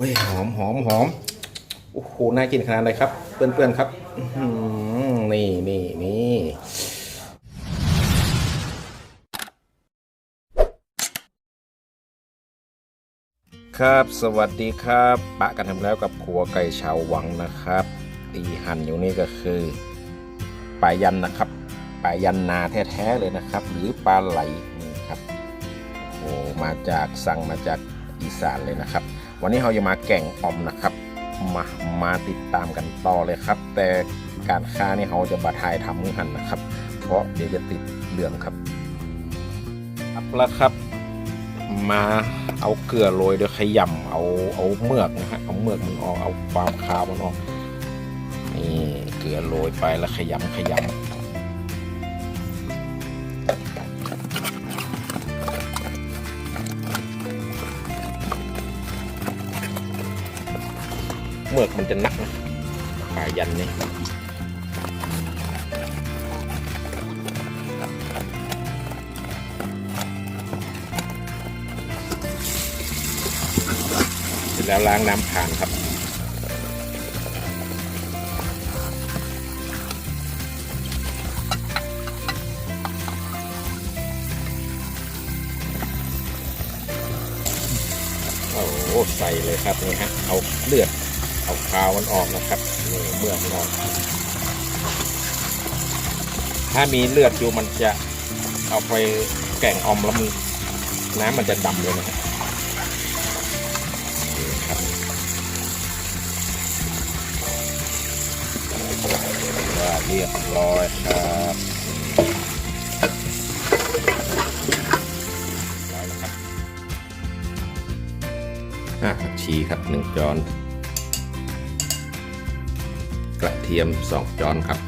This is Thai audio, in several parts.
โอ้ยหอมหอมหอมโอ้โหน่ากินขนาดไหนครับ เพื่อนๆครับนี่นี่นี่ครับ สวัสดีครับ ปะกันทำแล้วกับขัวไก่ชาววังนะครับ ตีหั่นอยู่นี่ก็คือปลายันนะครับปลายันนาแท้ๆเลยนะครับ หรือปลาไหลนี่ครับโอ้มาจากสั่งมาจากอีสานเลยนะครับ วันนี้เราจะมาแก่งออมนะครับ มามาติดตามกันต่อเลยครับ แต่การค้านี่เราจะบาทายทำมือหันนะครับ เพราะเดี๋ยวจะติดเหลืองครับครับแล้วครับ มาเอาเกลือโรยเดี๋ยวขยำเอาเอาเมือกนะฮะเอาเมือกมันออกเอาความคาวมันออกนี่เกลือโรยไปแล้วขยำขยำ เมือกมันจะนักนะปลายันนี่เสร็จแล้วล้างน้ำผ่านครับโอ้โหใส่เลยครับนี่ฮะเอาเลือด เอาคาวมันออกนะครับเมื่อกมันออกถ้ามีเลือดอยู่มันจะเอาไปแกงอมแล้วมันน้ำมันจะดำเลยนะครับว่าเรียบร้อยครับร้อยแล้วครับห้าผักชีครับหนึ่งจอน กระเทียมสองจอนครับ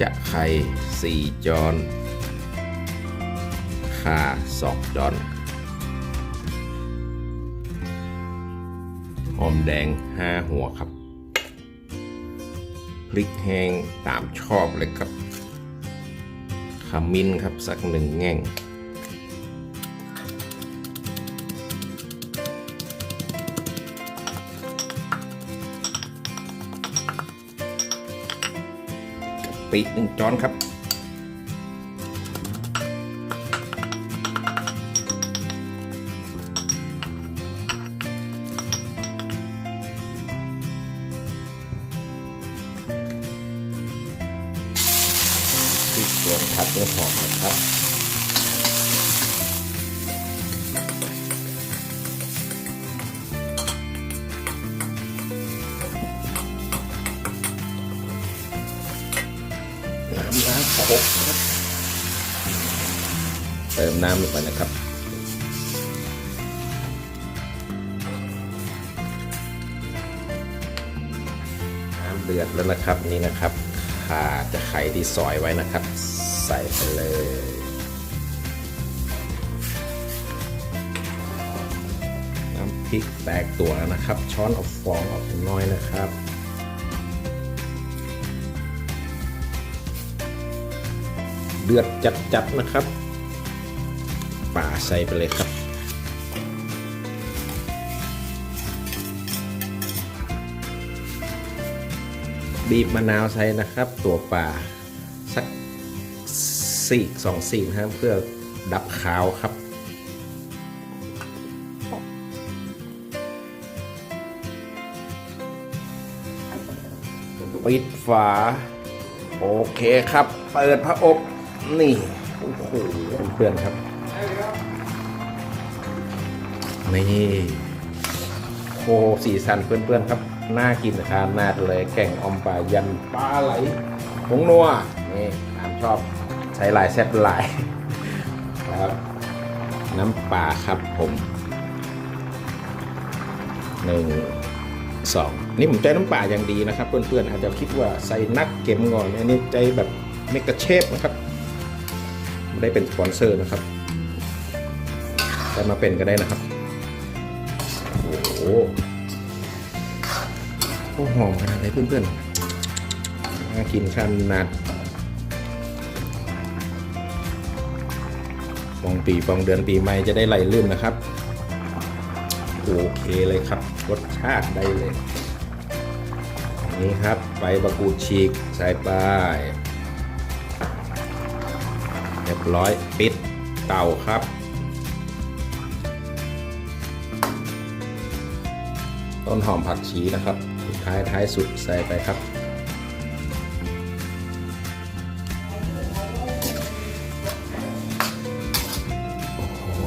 จะไข่สี่จอนข่าสองจอน หอมแดงห้าหัวครับ พริกแห้งตามชอบเลยครับ ขมิ้นครับสักหนึ่งแง่ง ปีหนึ่งจอนครับพริกสวนผัดด้วยหอมนะครับ เติมน้ำลงไปนะครับ น้ำเดือดแล้วนะครับนี่นะครับข่าจะไข่ที่ซอยไว้นะครับ ใส่ไปเลยน้ำพริกแตกตัวแล้วนะครับ ช้อนเอาฟองออกน้อยนะครับ เดือดจัดๆนะครับ ป่าใส่ไปเลยครับ บีบมะนาวใส่นะครับ ตัวป่าสักสี่สองสี่นะครับเพื่อดับขาวครับปิดฝา โอเคครับ เปิดพระอบ นี่ โอ้โหเพื่อนครับ นี่โอ้โหสีสันเพื่อนๆครับ น่ากินขนาเลยแก่งออมปลายันปลาไหลผงนัวนี่ตามชอบใช้หลายแซ่บหลายครับน้ำปลาครับผมหนึ่งสองนี่ผมใจน้ำปลาอย่างดีนะครับ เพื่อนๆอาจจะคิดว่าใส่นักเก็มงอนอันนี้ใจแบบเมกะเชฟนะครับไม่ได้เป็นสปอนเซอร์นะครับแต่มาเป็นก็ได้นะครับ โอ้โหโอ้หอมขนาดไหนเพื่อนๆน่ากินขนาดปองปีปองเดือนปีใหม่จะได้ไหลลื่นนะครับ โอเคเลยครับ รสชาติได้เลย นี่ครับใบะกูดฉีกใส่ไปเรียบร้อยปิดเต่าครับ ต้นหอมผักชีนะครับ สุดท้ายท้ายสุดใส่ไปครับ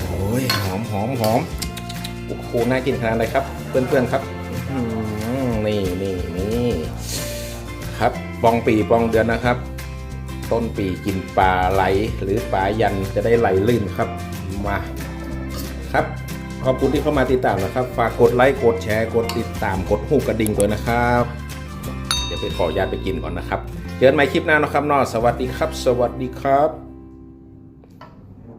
โอ้ยหอมหอมหอมโอ้โหน่ากินขนาดเลยครับ เพื่อนๆครับนี่นี่นี่ครับปองปีปองเดือนนะครับ ต้นปีกินปลาไหลหรือปลายันจะได้ไหลลื่นครับมาครับ ขอบคุณที่เข้ามาติดตามนะครับ ฝากกดไลค์กดแชร์กดติดตามกดหูกระดิ่งด้วยนะครับ เดี๋ยวไปขออนุญาตไปกินก่อนนะครับ เจอกันใหม่คลิปหน้านะครับนอสวัสดีครับ สวัสดีครับ